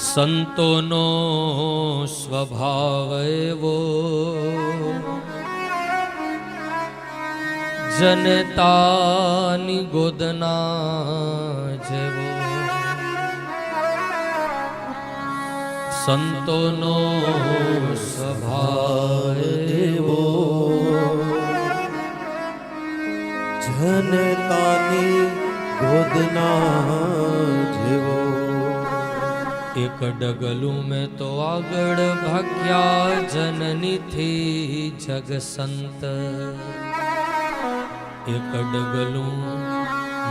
સંતોનો સ્વભાવ એવો. જનતાની ગોદના જેવો. સંતોનો સ્વભાવો જનતાની ગોદના એક ડગલું મેં તો આગળ ભાગ્યા જનનીથી જગ સંત એક ડગલું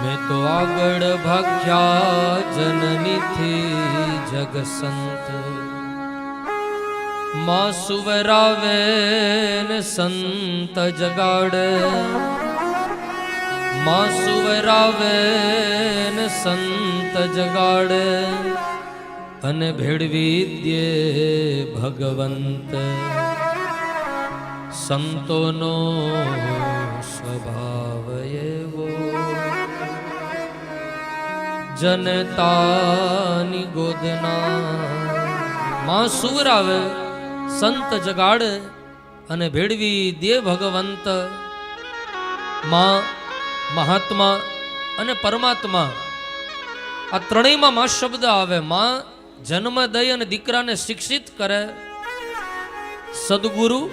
મેં તો આગળ ભાગ્યા જનનીથી જગ સંતમાં સુવરાવે ને સંત જગાડે. માં સુવરાવે ને સંત જગાડે. અને ભેળવી દે ભગવંત. સંતોનો સ્વભાવ એવો. જનતાની ગોદના માં સુવરાવે સંત જગાડે અને ભેળવી દે ભગવંત. માં, મહાત્મા અને પરમાત્મા. આ ત્રણેયમાં માં શબ્દ આવે, માં જન્મ દઈ અને દીકરાને શિક્ષિત કરે. સદગુરુ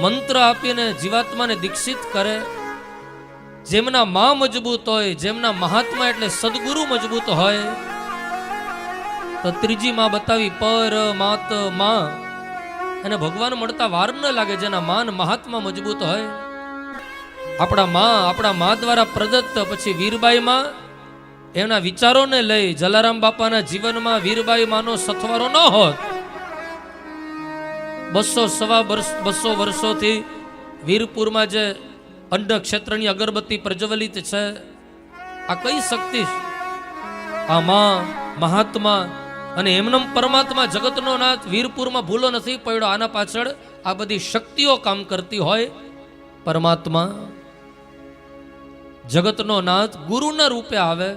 મંત્ર આપીને જીવાત્માને દીક્ષિત કરે. જેમના મા મજબૂત હોય, જેમના મહાત્મા એટલે સદગુરુ મજબૂત હોય. તો ત્રીજી માં બતાવી, પર માતમાં. અને ભગવાન મળતા વાર ન લાગે જેના માન મહાત્મા મજબૂત હોય. આપણા માં આપણા માં દ્વારા પ્રદત્ત, પછી વીરબાઈ માં એના વિચારોને લઈ જલારામ બાપાના જીવનમાં વીરબાઈ માનો સથવારો ન હોત. બસો સવા વર્ષ બસો વર્ષોથી વીરપુરમાં જે અંડ ક્ષેત્રની અગરબત્તી પ્રજ્વલિત છે, આ કઈ શક્તિ? આ માં, મહાત્મા અને એમનમ પરમાત્મા જગતનો નાથ વીરપુરમાં ભૂલો નથી પડ્યો. આના પાછળ આ બધી શક્તિઓ કામ કરતી હોય પરમાત્મા. જગતનો નાથ ગુરુના રૂપે આવે